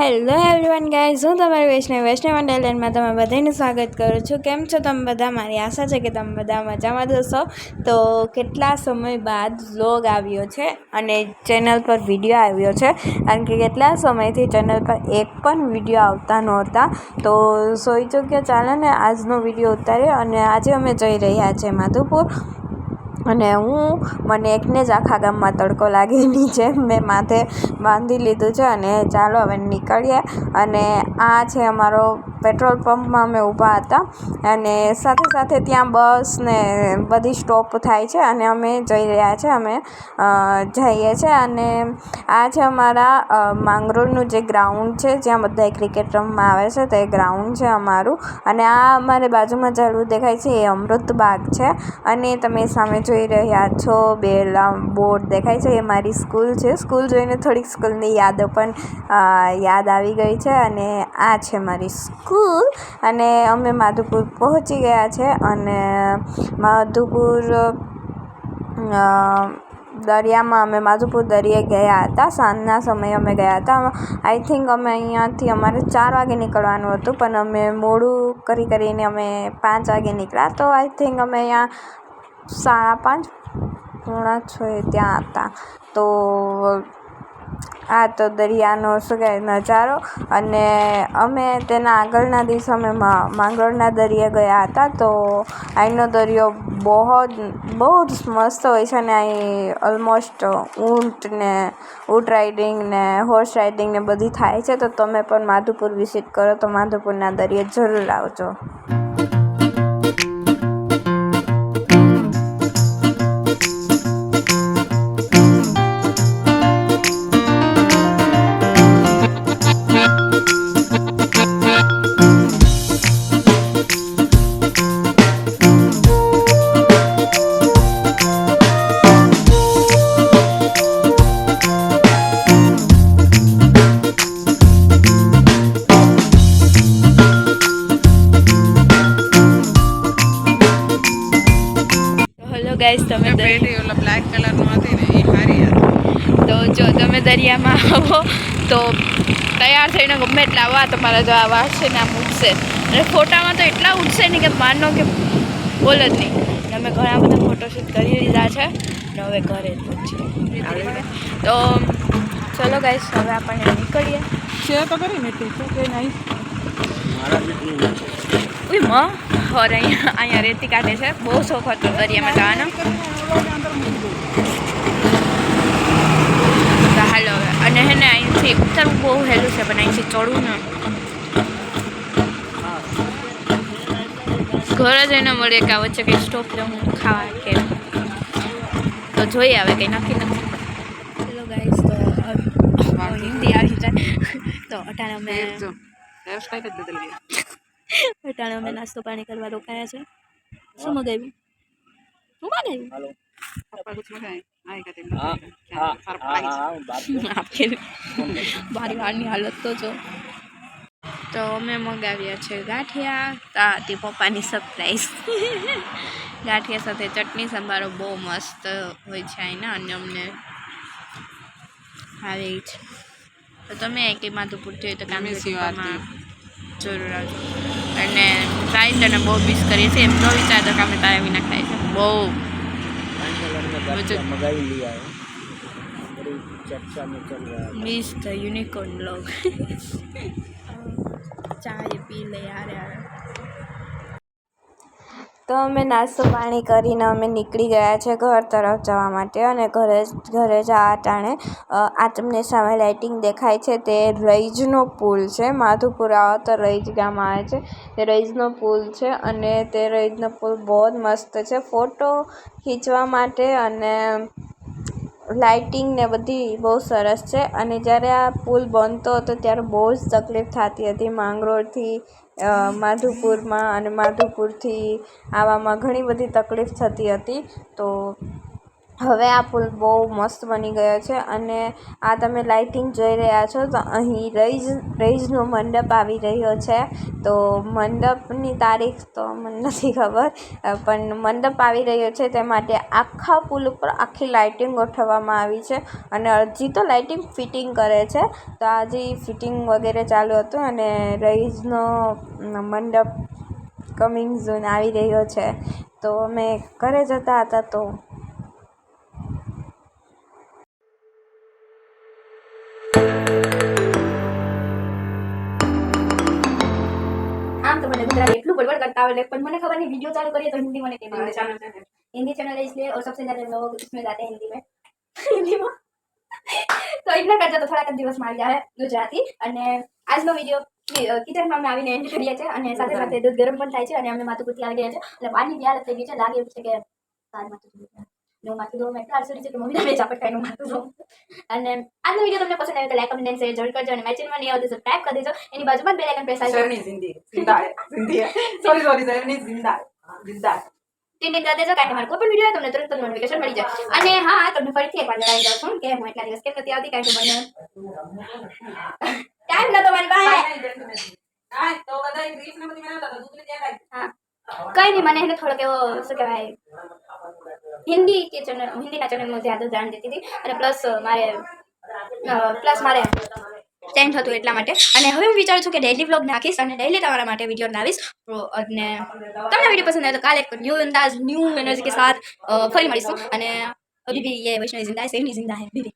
Hello everyone guys હું તમારી વૈષ્ણવ વૈષ્ણવ વંડરલેન્ડમાં તમે બધાનું સ્વાગત કરું છું. કેમ છો તમે બધા? મારી આશા છે કે તમે બધા મજામાં જશો તો કેટલા સમય બાદ વ્લોગ આવ્યો છે અને ચેનલ પર વીડિયો આવ્યો છે. કારણ કે કેટલા સમયથી ચેનલ પર એક પણ વીડિયો આવતા નહોતા. તો સોઈ ચૂક્યો ચાલે ને આજનો વીડિયો ઉતાર્યો અને આજે અમે જઈ રહ્યા છીએ માધુપુર. અને હું, મને એકને જ આખા ગામમાં તડકો લાગે છે. મેં માથે બાંધી લીધું છે અને ચાલો હવે નીકળીએ. અને આ છે અમારો પેટ્રોલ પંપમાં અમે ઊભા હતા અને સાથે સાથે ત્યાં બસ ને બધી સ્ટોપ થાય છે અને અમે જઈ રહ્યા છે, અમે જઈએ છીએ અને આ છે અમારા માંગરોળનું જે ગ્રાઉન્ડ છે, જ્યાં બધા ક્રિકેટ રમવા આવે છે, તે ગ્રાઉન્ડ છે અમારું અને આ અમારે બાજુમાં ઝાડવું દેખાય છે, એ અમૃત બાગ છે અને તમે સામે જોઈ રહ્યા છો બે બોર્ડ દેખાય છે, એ મારી સ્કૂલ છે, સ્કૂલ જોઈને થોડીક સ્કૂલની યાદો પણ યાદ આવી ગઈ છે અને આ છે મારી સ્કૂલ. અને અમે માધુપુર પહોંચી ગયા છે અને માધુપુર દરિયામાં અમે માધુપુર દરિયે ગયા હતા. સાંજના સમયે અમે ગયા હતા. આઈ થિંક અમે અહીંયાથી અમારે ચાર વાગે નીકળવાનું હતું, પણ અમે મોડું કરી કરીને અમે પાંચ વાગે નીકળ્યા. તો આઈ થિંક અમે અહીંયા સાડા પાંચ પોણા છ ત્યાં હતા. તો આ તો દરિયાનો શું કહેવાય નજારો અને અમે તેના આગળના દિવસે અમે માંગરોળના દરિયે ગયા હતા તો અહીંનો દરિયો બહુ જ બહુ જ મસ્ત હોય છે અને અહીં ઓલમોસ્ટ ઊંટ ને ઊંટ રાઇડિંગ ને હોર્સ રાઇડિંગ ને બધી થાય છે તો તમે પણ માધુપુર વિઝિટ કરો તો માધુપુરના દરિયે જરૂર આવજો. તમે બ્લેક કલરનો હતી ને એ હારી તો જો તમે દરિયામાં આવો તો તૈયાર થઈને ગમે એટલા આવા તમારા જો આ વાળ છે ને આમ ઉઠશે અને ફોટામાં તો એટલા ઉઠશે ને કે માનો કે બોલ જ નહીં. અમે ઘણા બધા ફોટોશૂટ કરી લીધા છે. ને હવે ઘરે જ પહોંચીએ તો ચલો ગાઈસ હવે આપણને નીકળીએ. છે તો કરી ને શું કે નહીં? ઉઈ ઓર અહીંયા અહીંયા રેતી કાઢે છે. બહુ શોખ હતો દરિયામાં જવાનો. તો હાલો હવે. અને હે ને અહીંથી ઉતરવું બહુ હેલું છે પણ અહીંથી ચડવું ને. ઘરે જ એને મળે કે આ વચ્ચે કંઈ સ્ટોપ લઉં ખાવા કે. તો જોઈએ આવે કંઈ નક્કી નથી. ચલો ગાઈસ તો હિન્દી આવી જાય. તો અટાણે અમે જો હેરસ્ટાઈલ જ બદલ અટાણે અમે નાસ્તો પાણી કરવા રોકાયા છે. શું મગાવ્યું? શું મગાવ્યું મારી વાળની હાલત તો જો. તો અમે મગાવ્યા છે ગાંઠિયા. તા હતી પપ્પાની સરપ્રાઈઝ ગાંઠિયા સાથે ચટણી સંભારો બહુ મસ્ત હોય છે અહીંના અને અમને આવે છે તો તમે કે માધુપુર જોઈએ તો કામ જરૂર આવજો અને સાઈન તને બહુ મિસ કરીએ છીએ. એમ તો વિચાર તો અમે તારા વિના ખાય છે બહુ. મિસ ધ યુનિકોર્ન બ્લોગ ચાય પી લે યાર યાર તો અમે નાસ્તો પાણી કરીને અમે નીકળી ગયા છે ઘર તરફ જવા માટે અને ઘરે ઘરે જવા ટાણે આ તમને સામે લાઇટિંગ દેખાય છે તે રઈજનો પુલ છે. માધુપુર આવો તો રઈજ ગામ આવે છે. તે રઈજનો પુલ છે અને તે રઈજનો પુલ બહુ જ મસ્ત છે. ફોટો ખીંચવા માટે અને લાઇટિંગ ને બધી બહુ સરસ છે. અને જ્યારે આ પુલ બનતો હતો ત્યારે બહુ જ તકલીફ થતી હતી માંગરોળથી માધુપુરમાં અને માધુપુરથી આવવામાં ઘણી બધી તકલીફ થતી હતી. તો હવે આ પુલ બહુ મસ્ત બની ગયો છે અને આ તમે લાઇટિંગ જોઈ રહ્યા છો તો અહીં રઈઝ, રઈઝનો મંડપ આવી રહ્યો છે. તો મંડપની તારીખ તો મને નથી ખબર, પણ મંડપ આવી રહ્યો છે તે માટે આખા પુલ ઉપર આખી લાઇટિંગ ગોઠવવામાં આવી છે અને અડધી તો લાઇટિંગ ફિટિંગ કરે છે. તો આજે ફિટિંગ વગેરે ચાલુ હતું અને રઈઝનો મંડપ કમિંગ ઝૂન આવી રહ્યો છે. તો અમે ઘરે જતા હતા તો आवड़ ले पर मैंने खबर नहीं वीडियो चालू करिए तो हिंदी मैंने हाँ, हिंदी चैनल है इसलिए और सबसे ज्यादा लोग इसमें जाते हैं हिंदी में हिंदी में તો એટલા કરતા તો થોડાક દિવસમાં આવી જાય ગુજરાતી. અને આજનો વીડિયો કિચનમાં અમે આવીને એન્ડ કરીએ છીએ અને સાથે સાથે દૂધ ગરમ પણ થાય છે અને અમે માથું કુટી આવી ગયા છે. અને પાણી પ્યાર થઈ ગઈ છે. લાગે છે કે નો માથું દો મેં આરસો રીતે મમ્મીને બે ચાપટ ખાઈને માથું દો અને આજનો વીડિયો તમને પસંદ આવ્યો તો લાઈક કમેન્ટ શેર જરૂર કરજો અને મેચિનમાં નહીં આવતો સબસ્ક્રાઇબ કરી દેજો. એની બાજુમાં બે આઇકન પ્રેસ આવશે. શરની જિંદગી. જિંદા જિંદગી સોરી સોરી શરની જિંદા જિંદા ટીની કરી દેજો કે મારો કોઈ પણ વીડિયો તમને તુરંત નોટિફિકેશન મળી જાય. અને હા તમને ફરીથી એકવાર જણાવી દઉં છું કે હું એટલા દિવસ કેમ નથી આવતી કારણ કે મને ટાઈમ નતો મારી પાસે કઈ નહીં મને એને થોડોક એવો શું કહેવાય હિન્દી કે ચેનલ હિન્દીના ચેનલમાં જ્યાં ધ્યાન દેતી હતી. અને પ્લસ મારે પ્લસ મારે ચેન્જ થતું એટલા માટે. અને હવે હું વિચારું છું કે ડેઇલી વ્લોગ નાખીશ અને ડેઈલી તમારા માટે વીડિયો લાવીશ અને તમને વીડિયો પસંદ આવે તો કાલે ન્યૂ અંદાજ ન્યૂ એનર્જી કે સાથ ફરી મળીશું. અને અભી ભી વૈષ્ણવ જિંદા હૈ જિંદા હૈ બીબી